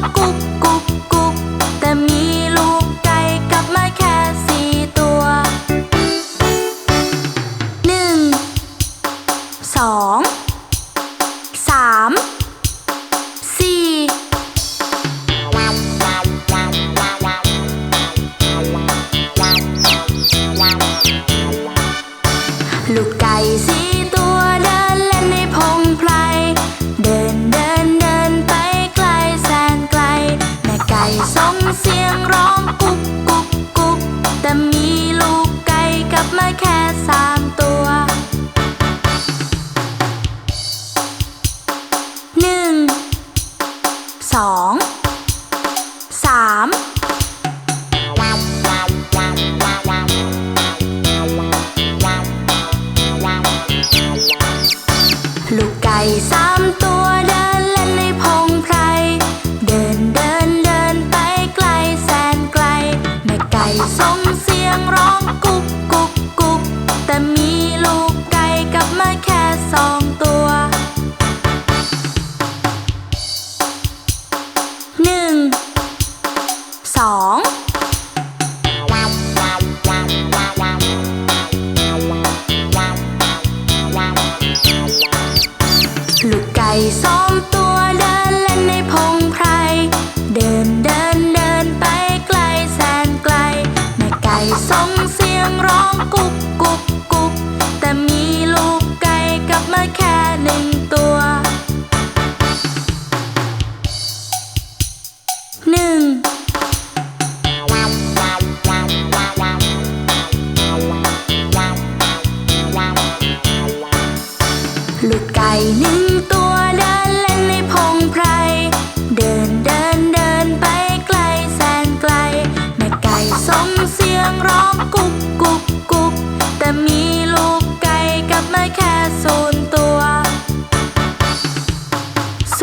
Cucu. ลูกไก่กับมาแค่สามตัว หนึ่ง สอง สามลูกไก่สามตัวเด้น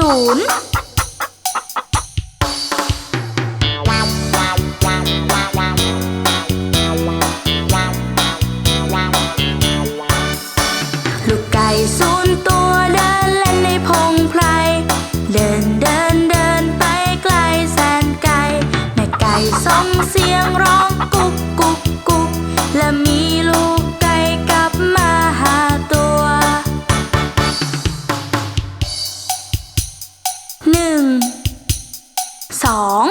ศูลูกไก่ศูนตัวเดินเล่นในพงไพร เดินเดินเดินไปไกลแสนไกล แม่ไก่ส่งเสียงร้องกุ๊กกุ๊กกุ๊กและมีลูก หนึ่งสอง